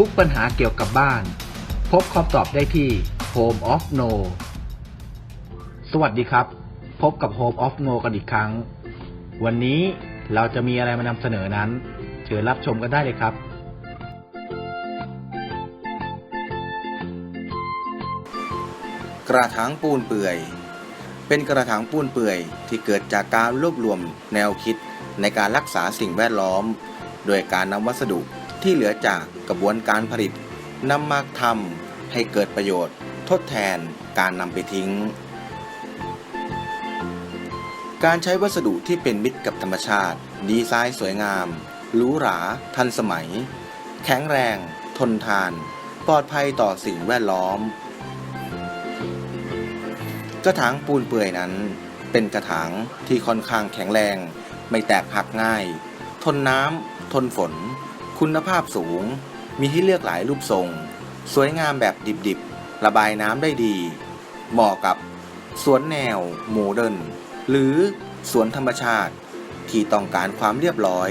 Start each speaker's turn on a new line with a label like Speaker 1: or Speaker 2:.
Speaker 1: ทุกปัญหาเกี่ยวกับบ้าน พบคำตอบได้ที่ Home of No สวัสดีครับ พบกับ Home of No กันอีกครั้ง วันนี้เราจะมีอะไรมานำเสนอนั้น เชิญรับชมกันได้เลยครับ
Speaker 2: กระถางปูนเปื่อย เป็นกระถางปูนเปื่อยที่เกิดจากการรวบรวมแนวคิดในการรักษาสิ่งแวดล้อม โดยการนำวัสดุ ที่เหลือจากกระบวนการผลิตนำมาทำให้เกิดประโยชน์ ทดแทนการนำไปทิ้ง การใช้วัสดุที่เป็นมิตรกับธรรมชาติ ดีไซน์สวยงามหรูหรา ทันสมัย แข็งแรง ทนทาน ปลอดภัยต่อสิ่งแวดล้อม กระถางปูนเปื่อยนั้น เป็นกระถางที่ค่อนข้างแข็งแรง ไม่แตกหักง่าย ทนน้ำทนฝน คุณภาพสูง มีให้เลือกหลายรูปทรง สวยงามแบบดิบๆ ระบายน้ำได้ดี เหมาะกับ สวนแนว โมเดิร์นหรือสวนธรรมชาติ ที่ต้องการความเรียบร้อย